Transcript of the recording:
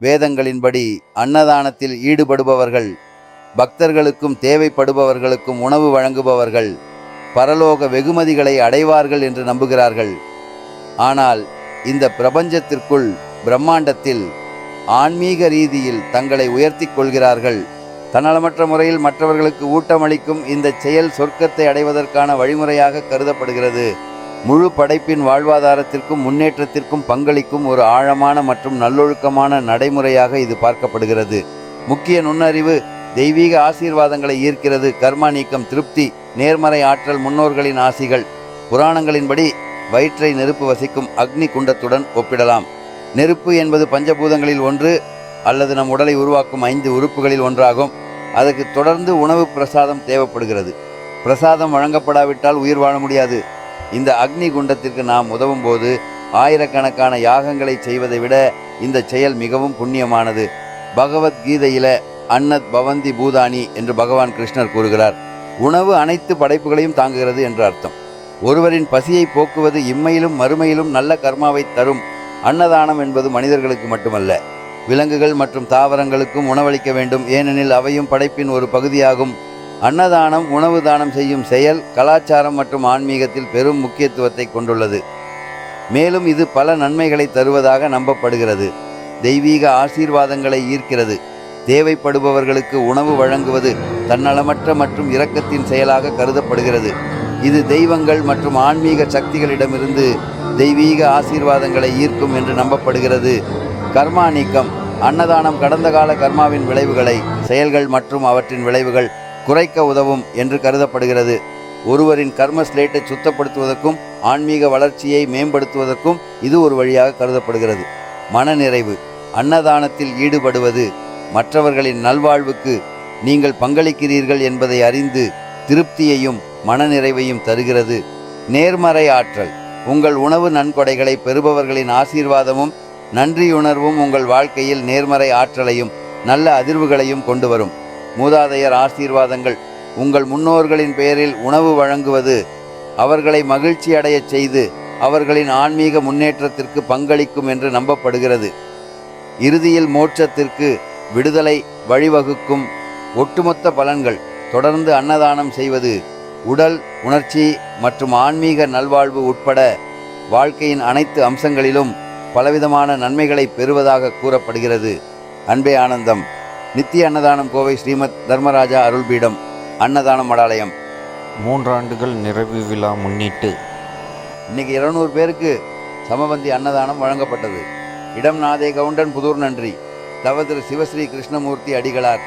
வேதங்களின்படி அன்னதானத்தில் ஈடுபடுபவர்கள் பக்தர்களுக்கும் தேவைப்படுபவர்களுக்கும் உணவு வழங்குபவர்கள் பரலோக வெகுமதிகளை அடைவார்கள் என்று நம்புகிறார்கள். ஆனால் இந்த பிரபஞ்சத்திற்குள் பிரம்மாண்டத்தில் ஆன்மீக ரீதியில் தங்களை உயர்த்தி கொள்கிறார்கள். தன்னலமற்ற முறையில் மற்றவர்களுக்கு ஊட்டமளிக்கும் இந்த செயல் சொர்க்கத்தை அடைவதற்கான வழிமுறையாக கருதப்படுகிறது. முழு படைப்பின் வாழ்வாதாரத்திற்கும் முன்னேற்றத்திற்கும் பங்களிக்கும் ஒரு ஆழமான மற்றும் நல்லொழுக்கமான நடைமுறையாக இது பார்க்கப்படுகிறது. முக்கிய நுண்ணறிவு தெய்வீக ஆசீர்வாதங்களை ஈர்க்கிறது கர்மா நீக்கம் திருப்தி நேர்மறை ஆற்றல் முன்னோர்களின் ஆசிகள். புராணங்களின்படி வயிற்றை நெருப்பு வசிக்கும் அக்னி குண்டத்துடன் ஒப்பிடலாம். நெருப்பு என்பது பஞ்சபூதங்களில் ஒன்று அல்லது நம் உடலை உருவாக்கும் ஐந்து உறுப்புகளில் ஒன்றாகும். அதற்கு தொடர்ந்து உணவு பிரசாதம் தேவைப்படுகிறது. பிரசாதம் வழங்கப்படாவிட்டால் உயிர் வாழ முடியாது. இந்த அக்னி குண்டத்திற்கு நாம் உதவும் போது ஆயிரக்கணக்கான யாகங்களை செய்வதை விட இந்த செயல் மிகவும் புண்ணியமானது. பகவத்கீதையில அன்னத் பவந்தி பூதானி என்று பகவான் கிருஷ்ணர் கூறுகிறார். உணவு அனைத்து படைப்புகளையும் தாங்குகிறது என்று அர்த்தம். ஒருவரின் பசியை போக்குவது இம்மையிலும் மறுமையிலும் நல்ல கர்மாவை தரும் அன்னதானம் என்பது மனிதர்களுக்கு மட்டுமல்ல. விலங்குகள் மற்றும் தாவரங்களுக்கும் உணவளிக்க வேண்டும். ஏனெனில் அவையும் படைப்பின் ஒரு பகுதியாகும். அன்னதானம் உணவு தானம் செய்யும் செயல் கலாச்சாரம் மற்றும் ஆன்மீகத்தில் பெரும் முக்கியத்துவத்தை கொண்டுள்ளது. மேலும் இது பல நன்மைகளை தருவதாக நம்பப்படுகிறது. தெய்வீக ஆசீர்வாதங்களை ஈர்க்கிறது. தேவைப்படுபவர்களுக்கு உணவு வழங்குவது தன்னலமற்ற மற்றும் இரக்கத்தின் செயலாக கருதப்படுகிறது. இது தெய்வங்கள் மற்றும் ஆன்மீக சக்திகளிடமிருந்து தெய்வீக ஆசீர்வாதங்களை ஈர்க்கும் என்று நம்பப்படுகிறது. கர்மா நீக்கம் அன்னதானம் கடந்த கால கர்மாவின் விளைவுகளை செயல்கள் மற்றும் அவற்றின் விளைவுகள் குறைக்க உதவும் என்று கருதப்படுகிறது. ஒருவரின் கர்ம ஸ்லேட்டை சுத்தப்படுத்துவதற்கும் ஆன்மீக வளர்ச்சியை மேம்படுத்துவதற்கும் இது ஒரு வழியாக கருதப்படுகிறது. மனநிறைவு அன்னதானத்தில் ஈடுபடுவது மற்றவர்களின் நல்வாழ்வுக்கு நீங்கள் பங்களிக்கிறீர்கள் என்பதை அறிந்து திருப்தியையும் மனநிறைவையும் தருகிறது. நேர்மறை ஆற்றல் உங்கள் உணவு நன்கொடைகளை பெறுபவர்களின் ஆசீர்வாதமும் நன்றியுணர்வும் உங்கள் வாழ்க்கையில் நேர்மறை ஆற்றலையும் நல்ல அதிர்வுகளையும் கொண்டு வரும். மூதாதையர் ஆசீர்வாதங்கள். உங்கள் முன்னோர்களின் பெயரில் உணவு வழங்குவது. அவர்களை மகிழ்ச்சி அடையச் செய்து அவர்களின் ஆன்மீக முன்னேற்றத்திற்கு பங்களிக்கும் என்று நம்பப்படுகிறது. இறுதியில் மோட்சத்திற்கு விடுதலை வழிவகுக்கும் ஒட்டுமொத்த பலன்கள். தொடர்ந்து அன்னதானம் செய்வது உடல் உணர்ச்சி மற்றும் ஆன்மீக நல்வாழ்வு உட்பட வாழ்க்கையின் அனைத்து அம்சங்களிலும் பலவிதமான நன்மைகளை பெறுவதாக கூறப்படுகிறது. அன்பே ஆனந்தம். நித்திய அன்னதானம் கோவை ஸ்ரீமத் தர்மராஜா அருள்பீடம் அன்னதானம் மடாலயம் மூன்றாண்டுகள் நிறைவு விழா முன்னிட்டு இன்னைக்கு இருநூறு பேருக்கு சமபந்தி அன்னதானம் வழங்கப்பட்டது. இடம் நாதே கவுண்டன் புதூர் நன்றி. தவ திரு சிவஸ்ரீ கிருஷ்ணமூர்த்தி அடிகளார்.